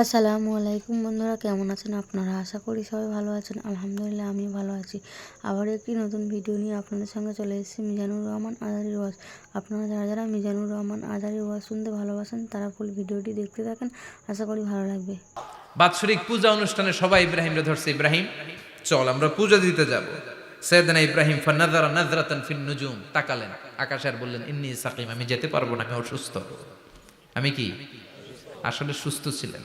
আসসালামু আলাইকুম বন্ধুরা, কেমন আছেন আপনারা? আশা করি সবাই ভালো আছেন। আলহামদুলিল্লাহ আমি ভালো আছি। আবার একটি নতুন ভিডিও নিয়ে আপনাদের সঙ্গে চলে এসেছি, মিজানুর রহমান আজারি ওয়াজ। আপনারা যারা যারা মিজানুর রহমান আজারি ওয়াজ শুনতে ভালোবাসেন, তারা ফুল ভিডিওটি দেখতে থাকেন। আশা করি ভালো লাগবে। বাৎসরিক পূজা অনুষ্ঠানে সবাই ইব্রাহিমরে ধরছে, ইব্রাহিম, চল আমরা পূজা দিতে যাব। সৈয়দনা ইব্রাহিম, ফানাযারা নাযরাতান ফিন নুজুম তাকালেন। আকাশ আর বললেন, ইন্নী সাকিম, আমি যেতে পারব না, আমি অসুস্থ। আমি কি? আসলে সুস্থ ছিলেন।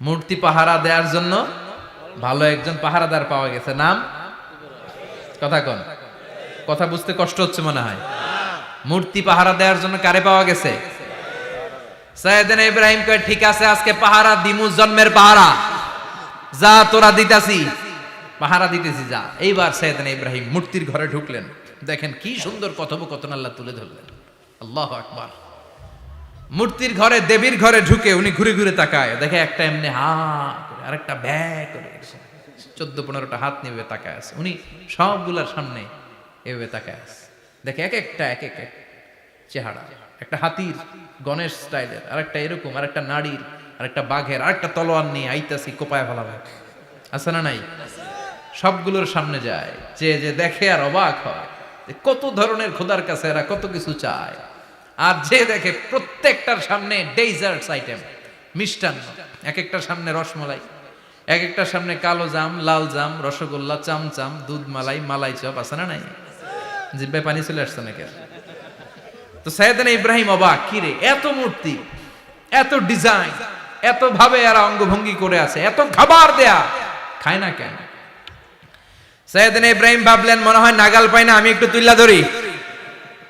মূর্তি পাহারা দেওয়ার জন্য ভালো একজন পাহারাদার পাওয়া গেছে। নাম? কথা কন। কথা বুঝতে কষ্ট হচ্ছে মনে হয়। মূর্তি পাহারা দেওয়ার জন্য কারে পাওয়া গেছে? সৈয়দিন ইব্রাহিম কয়, ঠিক আছে, আজকে পাহারা দিমু জন্মের পাহারা। যা তোরা দিতাছি। পাহারা দিতেছি যা। এইবার সৈয়দিন ইব্রাহিম মূর্তির ঘরে ঢুকলেন। দেখেন কি সুন্দর কথোপকথন আল্লাহ তুলে ধরলেন। আল্লাহ আকবার। মূর্তির ঘরে, দেবীর ঘরে ঢুকে উনি ঘুরে ঘুরে তাকায়। দেখে একটা এমনি হা করে, আরেকটা ব্যয় করে চোদ্দ পনেরোটা হাত নিয়ে তাকায় আছে। উনি সবগুলার সামনে এভাবে তাকায় আছে। দেখে এক একটা, এক এক চেহারা। একটা হাতির, গণেশ স্টাইলের, আরেকটা এরকম আর আরেকটা নারীর আরেকটা বাঘের, আরেকটা তলোয়ার নিয়ে আইতাছি কোপায় ফেলাবে আছে না নাই? সবগুলোর সামনে যায়। যে যে দেখে আর অবাক হয় কত ধরনের খোদার কাছে এরা কত কিছু চায়। আর যে দেখে প্রত্যেকটার সামনে ডেজার্টস আইটেম মিষ্টান্ন। এক একটার সামনে রসমালাই এক একটার সামনে কালো জাম, লাল জাম, রসগোল্লা, চামচাম, দুধ মালাই মালাই চপ, আছে না নাই? জিব্বায় পানি চলে আসছে নাকি? তো সাইয়েদানা ইব্রাহিম অবাক কিরে এত মূর্তি, এত ডিজাইন এত ভাবে এরা অঙ্গভঙ্গি করে আছে, এত খাবার দেয়া, খায় না কেন? সাইয়েদানা ইব্রাহিম ভাবলেন, মনে হয় নাগাল পাই না, আমি একটু তুল্লা ধরি।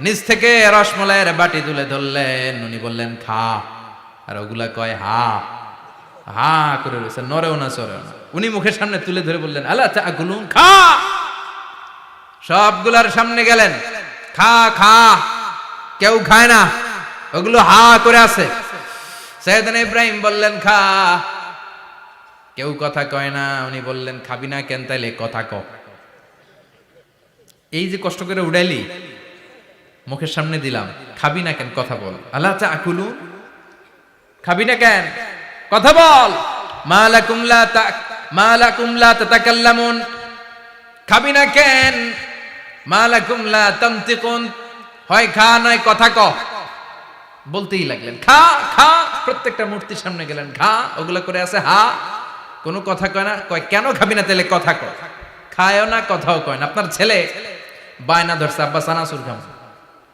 নিচ থেকে রসমলাইয়ের বাটি তুলে ধরলেন। উনি বললেন, খা। আর ওগুলা কয়, হা। হা করে রয়েছে নরেও না চরেও না। উনি মুখের সামনে তুলে ধরে বললেন আল্লাহ চা গুলুন খা। সবগুলার সামনে গেলেন, খা খা। কেউ খায় না? ওগুলো হা করে আছে। সৈয়দান ইব্রাহিম বললেন, খা। কেউ কথা কয় না? উনি বললেন, খাবি না কেন তাইলে কথা ক। এই যে কষ্ট করে উড়াইলি মুখের সামনে দিলাম। খাবি না কেন? কথা বল। আল্লাহ চা আকুলু। খাবি না কেন? কথা বল। মালাকুম লা তা মালাকুম লা তাতাকাল্লামুন। খাবি না কেন? মালাকুম লা তামতিকুন হয় খা, নয় কথা ক। বলতেই লাগলেন, খা খা। প্রত্যেকটা মূর্তির সামনে গেলেন, খা। ওগুলো করে আছে, হা। কোনো কথা কয় না? কয়, কেন খাবি না? তাহলে কথা কয় খায়ও না, কথাও কয় না। আপনার ছেলে বায়না ধরছে, আব্বা চানাচুর খাম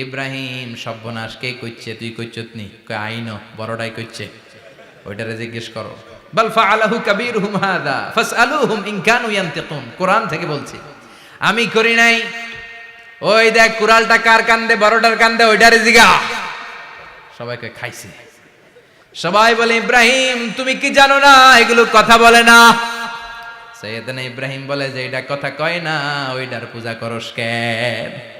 ইব্রাহিম, সর্বনাশ, কে কইছে তুই কইছত নি? আইন, বড়টাই কইছে ওইটারে জিজ্ঞেস করো। হাদা ইয়ান্তিকুন। থেকে বলছি। আমি করি নাই। ওই দেখ কার কান্দে, বড়টার কান্দে, ওইটারে জিগা। সবাইকে খাইছে। সবাই বলে, ইব্রাহিম, তুমি কি জানো না? এগুলো কথা বলে না। সৈয়দনা ইব্রাহিম বলে যে, এটা কথা কয় না, ওইটার পূজা করস কেন?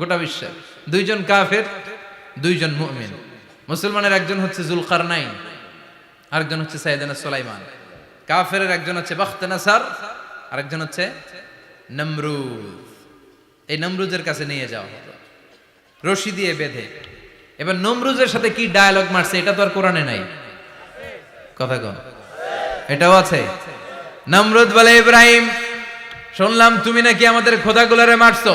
গোটা বিশ্বের দুইজন কাফের, দুইজন মুমিন। মুসলমানের একজন হচ্ছে জুলকার নাইন আরেকজন হচ্ছে সাইদানা সুলাইমান। কাফের একজন হচ্ছে বাখতানাসার, আরেকজন হচ্ছে নমরুদ। এই নমরুজের কাছে নিয়ে যাওয়া হলো রশি দিয়ে বেঁধে। এবার নমরুজের সাথে কি ডায়ালগ মারছে, এটা তো আর কোরআনে নাই। কথা কন এটাও আছে। নমরুদ বলে, ইব্রাহিম, শুনলাম তুমি নাকি আমাদের খোদাগুলারে মারছো।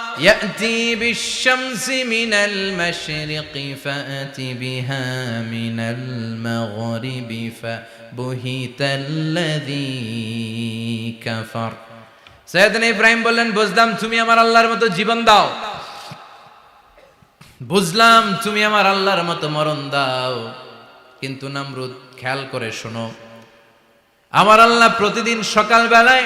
ফাইন্নাল্লাহ ইয়াতি বিশ-শামসি মিনাল মাশরিকি ফাআতি বিহা মিনাল মাগরিবি ফাবুহিতাল্লাযী কাফার সৈয়দনা ইব্রাহিম বললেন বুঝলাম তুমি আমার আল্লাহর মতো জীবন দাও। বুঝলাম তুমি আমার আল্লাহর মতো মরণ দাও। কিন্তু নামরুদ, খেয়াল করে শোনো, আমার আল্লাহ প্রতিদিন সকাল বেলায়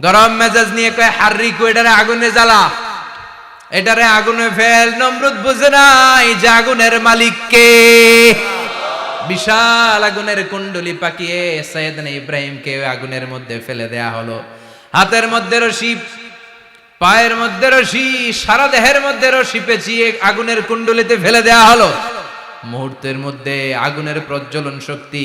গরম মেজাজ নিয়ে কয়, হার্রি কো এটারে আগুনে জ্বালা? এটারে আগুনে ফেল, নমরুদ বুঝে নাই যে আগুনের মালিক কে। বিশাল আগুনের কুণ্ডলি পাকিয়ে সৈয়দনা ইব্রাহিমকে আগুনের মধ্যে ফেলে দেয়া হলো। হাতের মধ্যে রশি, পায়ের মধ্যে রশি, সারা দেহের মধ্যে রশি পেঁচিয়ে আগুনের কুণ্ডলিতে ফেলে দেয়া হলো। মুহূর্তের মধ্যে আগুনের প্রজ্বলন শক্তি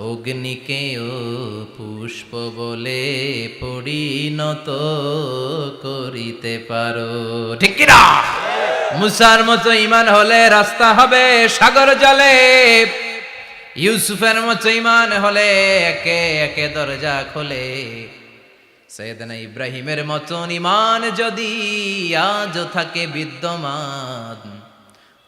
অগ্নিকেও পুষ্প বলে পরিণত করিতে পারো। ঠিক কিনা? মুসার মতো ইমান হলে রাস্তা হবে সাগর জলে। ইউসুফের মতো ইমান হলে একে একে দরজা খোলে। সৈয়দনা ইব্রাহিমের মতন ইমান যদি আজ থাকে বিদ্যমান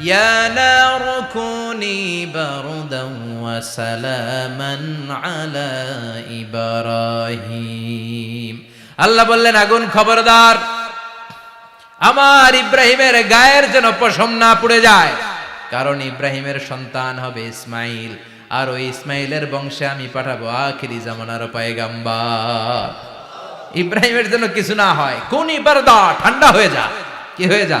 يا نار كوني بردا وسلاما على إبراهيم আল্লাহ বললেন আগুন খবরদার আমার ইব্রাহিমের গায়ের যেন পশম না পুড়ে যায় কারণ ইব্রাহিমের সন্তান হবে ইসমাইল আর ওই ইসমাইলের বংশে আমি পাঠাবো আখিরি জামানার পায়গাম্বার ইব্রাহিমের জন্য কিছু না হয় কোন ইবারদা ঠান্ডা হয়ে যা কি হয়ে যা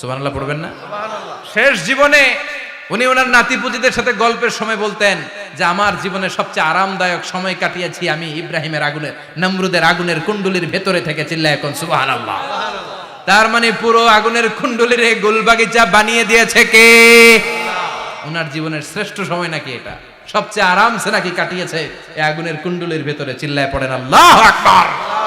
সুবহানাল্লাহ পড়বেন না? শেষ জীবনে উনি ওনার নাতিপুতিদের সাথে গল্পের সময় বলতেন যে আমার জীবনে সবচেয়ে আরামদায়ক সময় কাটিয়েছি আমি ইব্রাহিমের আগুনের নমরুদের আগুনের কুণ্ডলির ভেতরে থেকে চিল্লায় এখন সুবহানাল্লাহ। তার মানে পুরো আগুনের কুণ্ডলির এই গোলবাগিচা বানিয়ে দিয়েছে কে? ওনার জীবনের শ্রেষ্ঠ সময় নাকি এটা? সবচেয়ে আরামসে নাকি কাটিয়েছে এই আগুনের কুণ্ডলির ভেতরে চিল্লায় পড়েন আল্লাহ আকবার!